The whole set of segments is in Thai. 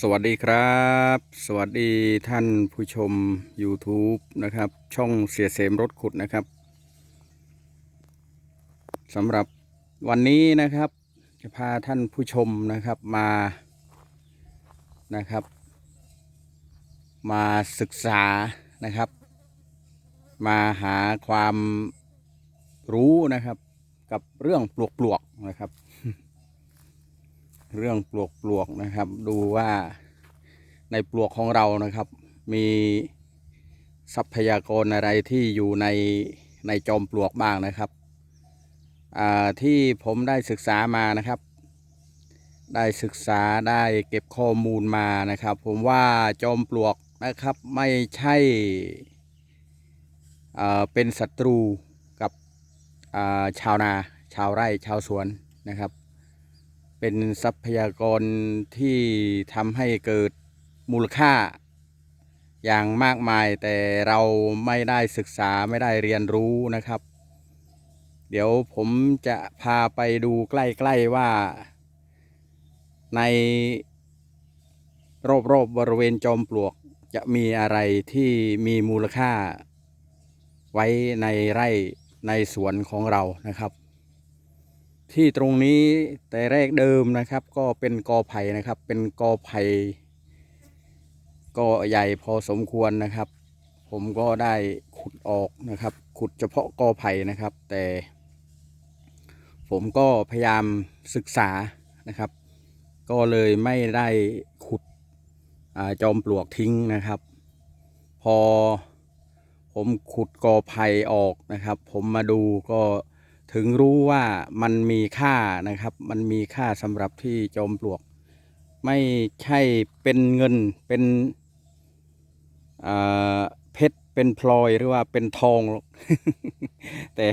สวัสดีครับ สวัสดีท่านผู้ชม YouTube นะครับ ช่องเสียเสมรถขุดนะครับสำหรับวันนี้นะครับ จะพาท่านผู้ชมนะครับมานะครับ มาศึกษานะครับ มาหาความรู้นะครับ กับเรื่องปลวกปลวกๆนะครับ เรื่องปลวกปลวกนะครับ ดูว่าในปลวกของเรานะครับ มีทรัพยากรอะไรที่อยู่ในในจอมปลวกบ้างนะครับที่ผมได้ศึกษามานะครับ ได้ศึกษาได้เก็บข้อมูลมานะครับ ผมว่าจอมปลวกนะครับไม่ใช่เป็นศัตรูกับชาวนา ชาวไร่ชาวสวนนะครับ เป็นทรัพยากรที่ทำให้เกิดมูลค่า อย่างมากมายแต่เราไม่ได้ศึกษาไม่ได้เรียนรู้นะครับ เดี๋ยวผมจะพาไปดูใกล้ ๆ ว่า ในรอบๆบบริเวณจอมปลวกจะมีอะไรที่มีมูลค่า ไว้ในไร่ในสวนของเรานะครับ ที่ตรงนี้แต่แรกเดิมนะครับ ก็เป็นกอไผ่นะครับ เป็นกอไผ่ก็ใหญ่พอสมควรนะครับ ผมก็ได้ขุดออกนะครับ ขุดเฉพาะกอไผ่นะครับ แต่ ผมก็พยายามศึกษานะครับ ก็เลยไม่ได้ขุดอจอมปลวกทิ้งนะครับ พอผมขุดกอไผ่ออกนะครับ ผมมาดูก็ ถึงรู้ว่ามันมีค่านะครับ มันมีค่าสำหรับที่จอมปลวก ไม่ใช่เป็นเงินเป็นเพชรเป็นพลอยหรือว่าเป็นทองหรอกแต่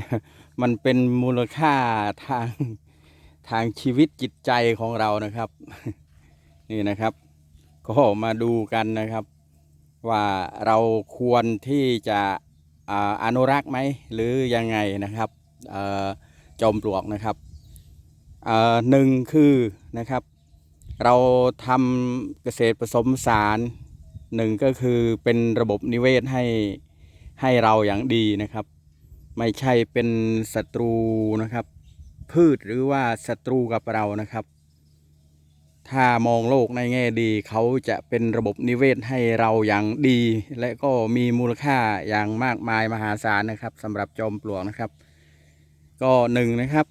มันเป็นมูลค่าทางทางชีวิตจิตใจของเรานะครับ นี่นะครับ ก็มาดูกันนะครับ ว่าเราควรที่จะออนุรักษ์ไหมหรือยังไงนะครับ จอมปลวกนะครับหนึ่งคือนะครับ เราทำเกษตรผสมสารหนึ่งก็คือเป็นระบบนิเวศให้ให้เราอย่างดีนะครับ ไม่ใช่เป็นศัตรูนะครับ พืชหรือว่าศัตรูกับเรานะครับ ถ้ามองโลกในแง่ดี เขาจะเป็นระบบนิเวศให้เราอย่างดี และก็มีมูลค่าอย่างมากมายมหาศาลนะครับสำหรับจอมปลวกนะครับ ก็หนึ่งนะครับ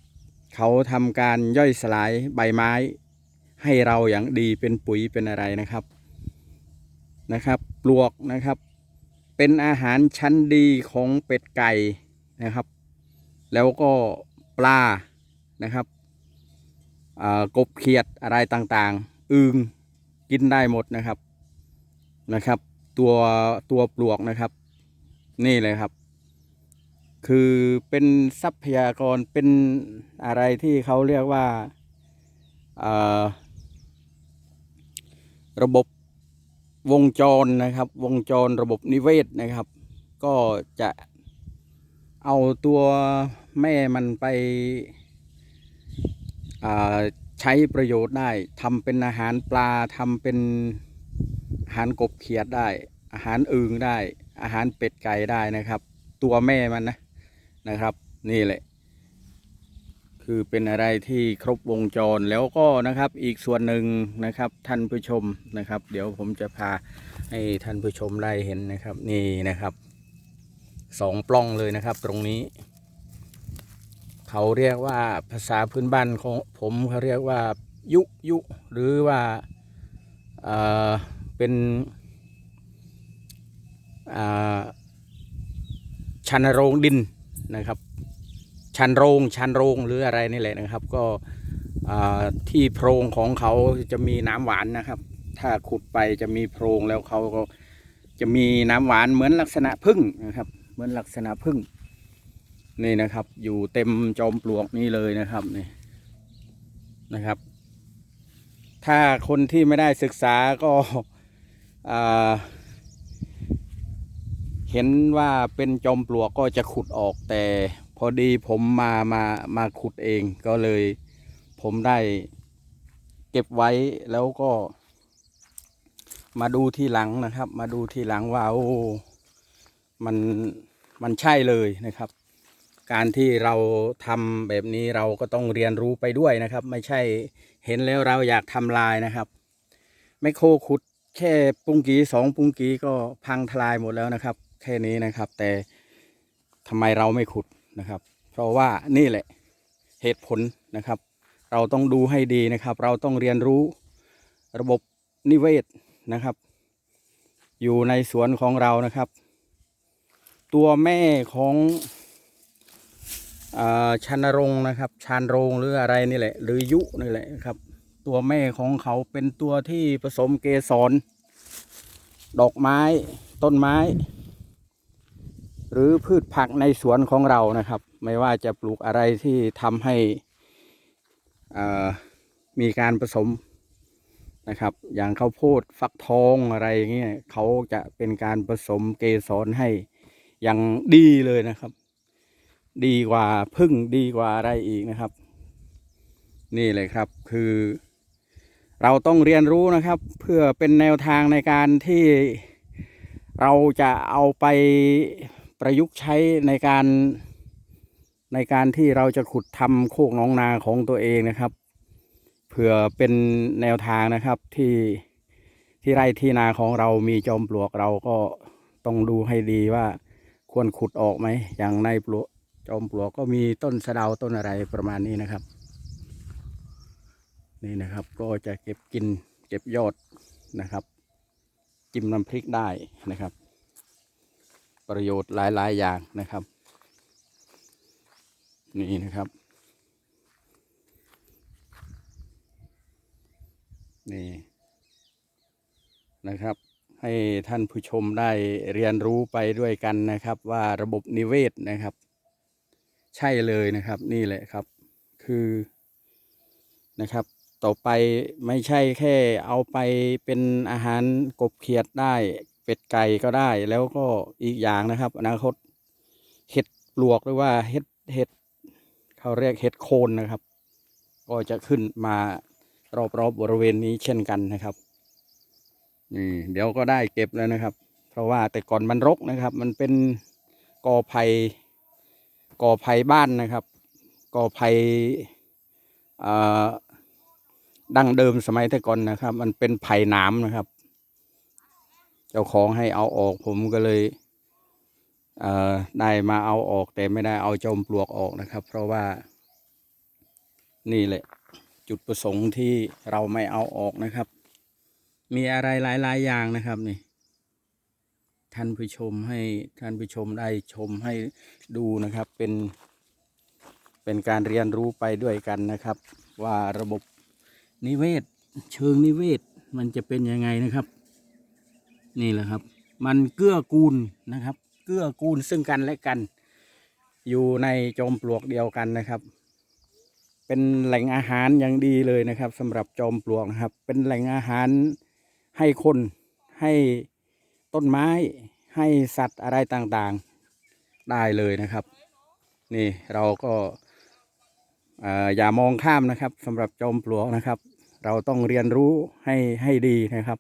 เขาทำการย่อยสลายใบไม้ ให้เราอย่างดีเป็นปุ๋ยเป็นอะไรนะครับนะครับปลวกนะครับ เป็นอาหารชั้นดีของเป็ดไก่นะครับ แล้วก็ปลานะครับอ่ากบเขียดอะไรต่างๆ อึงกินได้หมดนะครับนะครับ ตัวตัวปลวกนะครับ นี่เลยครับ คือเป็นทรัพยากรเป็นอะไรที่เขาเรียกว่าระบบวงจรนะครับ วงจรระบบนิเวศนะครับ ก็จะเอาตัวแม่มันไปใช้ประโยชน์ได้ทำเป็นอาหารปลาทำเป็นอาหารกบเขียดได้ อาหารอึ่งได้ อาหารเป็ดไก่ได้นะครับ ตัวแม่มันนะ นะครับ นี่แหละ คือเป็นอะไรที่ครบวงจรแล้วก็นะครับ อีกส่วนหนึ่งนะครับ ท่านผู้ชมนะครับ เดี๋ยวผมจะพาให้ท่านผู้ชมได้เห็นนะครับ นี่นะครับสองปล้องเลยนะครับ ตรงนี้ เขาเรียกว่าภาษาพื้นบ้านของผมเขาเรียกว่ายุยุหรือว่าเอ่อเป็นอ่าชันโรงดิน นะครับ ชันโรงชันโรงหรืออะไรนี่แหละนะครับ ก็ที่โพรงของเขาจะมีน้ำหวานนะครับ ถ้าขุดไปจะมีโพรงแล้วเขาก็จะมีน้ำหวานเหมือนลักษณะพึ่งนะครับ เหมือนลักษณะพึ่งนี่นะครับ อยู่เต็มจอมปลวกนี่เลยนะครับนี่นะครับ ถ้าคนที่ไม่ได้ศึกษาก็อ่า เห็นว่าเป็นจอมปลวกก็จะขุดออกแต่ พอดีผมมามามาขุดเองก็เลย ผมได้เก็บไว้แล้วก็ มาดูที่หลังนะครับ มาดูที่หลังว่าโอ้มันมันใช่เลยนะครับ การที่เราทำแบบนี้เราก็ต้องเรียนรู้ไปด้วยนะครับ ไม่ใช่เห็นแล้วเราอยากทำลายนะครับไมโครขุดแค่ปุงกีสองปุงกีก็พังทลายหมดแล้วนะครับ แค่นี้นะครับ แต่ทำไมเราไม่ขุดนะครับ เพราะว่านี่แหละเหตุผลนะครับ เราต้องดูให้ดีนะครับ เราต้องเรียนรู้ระบบนิเวศนะครับ อยู่ในสวนของเรานะครับ ตัวแม่ของอาชันรงนะครับ ชานรงหรืออะไรนี่แหละ หรือยุนี่แหละครับ ตัวแม่ของเขาเป็นตัวที่ผสมเกสรดอกไม้ต้นไม้ หรือพืชผักในสวนของเรานะครับ ไม่ว่าจะปลูกอะไรที่ทำให้มีการผสมนะครับ อย่างข้าวโพดฟักทองอะไรอย่างเงี้ยเขาจะเป็นการผสมเกสรให้อย่างดีเลยนะครับ ดีกว่าพึ่งดีกว่าอะไรอีกนะครับ นี่เลยครับคือ เราต้องเรียนรู้นะครับ เพื่อเป็นแนวทางในการที่เราจะเอาไป ประยุกต์ใช้ในการในการที่เราจะขุดทำโคกน้องนาของตัวเองนะครับเพื่อเป็นแนวทางนะครับที่ที่ไร่ที่นาของเรามีจอมปลวกเราก็ต้องดูให้ดีว่าควรขุดออกไหม อย่างในปลวกจอมปลวกก็มีต้นสะเดาต้นอะไรประมาณนี้นะครับ นี่นะครับก็จะเก็บกินเก็บยอดนะครับ จิ้มน้ำพริกได้นะครับ ประโยชน์หลายๆ อย่างนะครับ นี่นะครับ นี่นะครับ ให้ท่านผู้ชมได้เรียนรู้ไปด้วยกันนะครับ ว่าระบบนิเวศนะครับ ใช่เลยนะครับนี่แหละครับ คือนะครับต่อไปไม่ใช่แค่เอาไปเป็นอาหารกบเขียดได้ เป็ดไก่ก็ได้ แล้วก็อีกอย่างนะครับอนาคตเห็ดปลวกหรือว่าเห็ดเห็ดเขาเรียกเห็ดโคนนะครับ ก็จะขึ้นมารอบๆบบริเวณนี้เช่นกันนะครับนี่เดี๋ยวก็ได้เก็บแล้วนะครับ เพราะว่าแต่ก่อนมันรกนะครับ มันเป็นกอไผ่กอไผ่บ้านนะครับกอไผ่ดั้งเดิมสมัยแต่ก่อนนะครับ มันเป็นไผ่หนามนะครับ เจ้าของให้เอาออกผมก็เลยเได้มาเอาออกแต่ไม่ได้เอาจอมปลวกออกนะครับ เพราะว่านี่แหละ จุดประสงค์ที่เราไม่เอาออกนะครับ มีอะไรหลาย ๆ อย่างนะครับนี่ท่านผู้ชมให้ท่านผู้ชมได้ชมให้ดูนะครับเป็นเป็นการเรียนรู้ไปด้วยกันนะครับ ว่าระบบนิเวศ เชิงนิเวศมันจะเป็นยังไงนะครับ นี่แหละครับ มันเกื้อกูลนะครับ เกื้อกูลซึ่งกันและกัน อยู่ในจอมปลวกเดียวกันนะครับ เป็นแหล่งอาหารอย่างดีเลยนะครับสำหรับจอมปลวกนะครับ เป็นแหล่งอาหารให้คนให้ต้นไม้ให้สัตว์อะไรต่างๆได้เลยนะครับ นี่เราก็อย่ามองข้ามนะครับสำหรับจอมปลวกนะครับ เราต้องเรียนรู้ให้ให้ดีนะครับ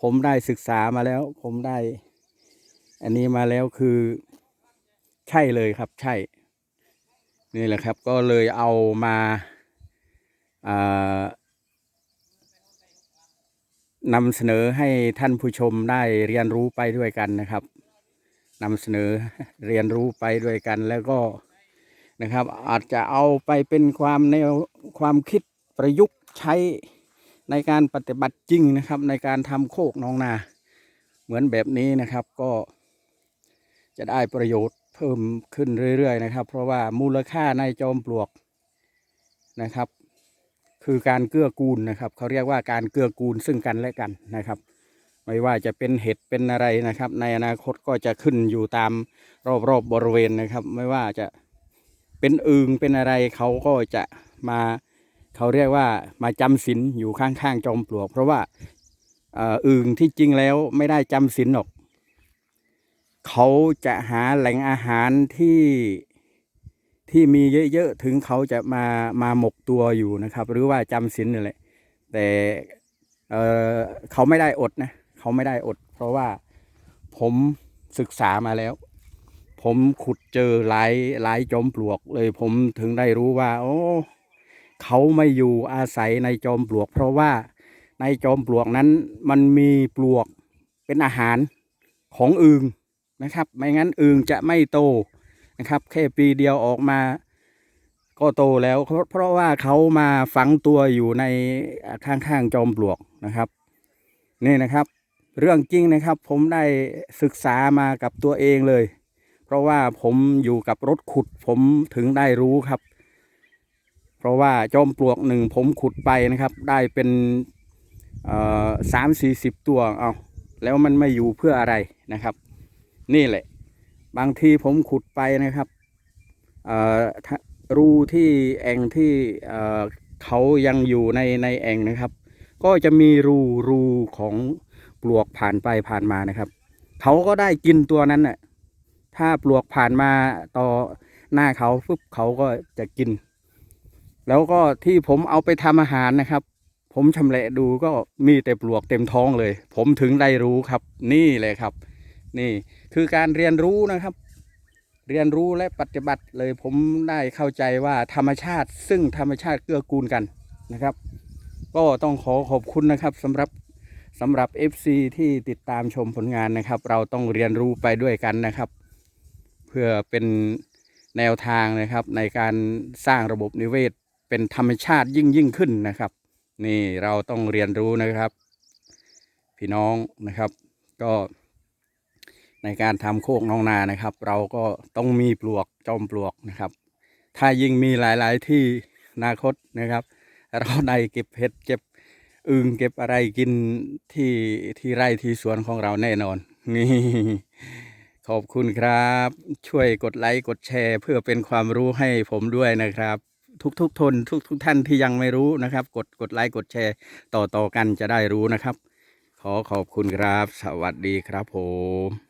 ผมได้ศึกษามาแล้ว ผมได้ อันนี้มาแล้วคือ ใช่เลยครับ ใช่ นี่แหละครับ ก็เลยเอามาอานำเสนอให้ท่านผู้ชมได้เรียนรู้ไปด้วยกันนะครับนำเสนอเรียนรู้ไปด้วยกันแล้วก็นะครับ อาจจะเอาไปเป็นความแนวความคิดประยุกต์ใช้ ในการปฏิบัติจริงนะครับ ในการทำโคกน้องนา เหมือนแบบนี้นะครับก็จะได้ประโยชน์เพิ่มขึ้นเรื่อย ๆ นะครับ เพราะว่ามูลค่าในจอมปลวกนะครับ คือการเกื้อกูลนะครับเขาเรียกว่าการเกื้อกูลซึ่งกันและกันนะครับ ไม่ว่าจะเป็นเห็ดเป็นอะไรนะครับ ในอนาคตก็จะขึ้นอยู่ตามรอบๆบบริเวณนะครับ ไม่ว่าจะเป็นอึงเป็นอะไรเขาก็จะมา เขาเรียกว่ามาจำศีลอยู่ข้างๆจอมปลวก เพราะว่าเอ่ออึงที่จริงแล้วไม่ได้จำศีลหรอก เขาจะหาแหล่งอาหารที่ที่มีเยอะๆถึงเขาจะมามาหมกตัวอยู่นะครับ หรือว่าจำศีลนี่แหละแต่เออเขาไม่ได้อดนะเขาเขาไม่ได้อด เพราะว่าผมศึกษามาแล้ว ผมขุดเจอหลายหลายจอมปลวกเลยผมถึงได้รู้ว่า โอ้ เขาไม่อยู่อาศัยในจอมปลวก เพราะว่าในจอมปลวกนั้นมันมีปลวกเป็นอาหารของอึงนะครับ ไม่งั้นอึงจะไม่โตนะครับ แค่ปีเดียวออกมาก็โตแล้วเพราะเพราะว่าเขามาฝังตัวอยู่ในข้างๆจอมปลวกนะครับนี่นะครับ เรื่องจริงนะครับ ผมได้ศึกษามากับตัวเองเลย เพราะว่าผมอยู่กับรถขุดผมถึงได้รู้ครับ เพราะว่าจอมปลวกหนึ่งผมขุดไปนะครับ ได้เป็นสามสี่สิบตัวเอาแล้วมันไม่อยู่เพื่ออะไรนะครับ นี่แหละ บางทีผมขุดไปนะครับรูที่แอ่งที่เขายังอยู่ในในแอ่งนะครับ ก็จะมีรูรูของปลวกผ่านไปผ่านมานะครับเขาก็ได้กินตัวนั้นน่ะถ้าปลวกผ่านมาต่อหน้าเขาปุ๊บเขาก็จะกิน แล้วก็ที่ผมเอาไปทำอาหารนะครับ ผมชำแหละดูก็มีแต่ปลวกเต็มท้องเลย ผมถึงได้รู้ครับ นี่เลยครับ นี่คือการเรียนรู้นะครับ เรียนรู้และปฏิบัติเลยผมได้เข้าใจว่าธรรมชาติ ซึ่งธรรมชาติเกื้อกูลกันนะครับ ก็ต้องขอขอบคุณนะครับสำหรับสำหรับ FC ที่ติดตามชมผลงานนะครับ เราต้องเรียนรู้ไปด้วยกันนะครับ เพื่อเป็นแนวทางนะครับในการสร้างระบบนิเวศ เป็นธรรมชาติยิ่งยิ่งขึ้นนะครับ นี่เราต้องเรียนรู้นะครับ พี่น้องนะครับก็ในการทำโคกน้องนานะครับ เราก็ต้องมีปลวกจอมปลวกนะครับ ถ้ายิ่งมีหลาย ๆ ที่อนาคตนะครับ เราได้เก็บเห็ดเก็บอึงเก็บอะไรกินที่ที่ไร่ที่สวนของเราแน่นอน นี่ ขอบคุณครับ ช่วยกดไลค์กดแชร์ เพื่อเป็นความรู้ให้ผมด้วยนะครับ ทุกทุกทนทุกทุกท่านที่ยังไม่รู้นะครับ กดกดไลค์กดแชร์ ต่อต่อกันจะได้รู้นะครับ ขอขอบคุณครับ สวัสดีครับผม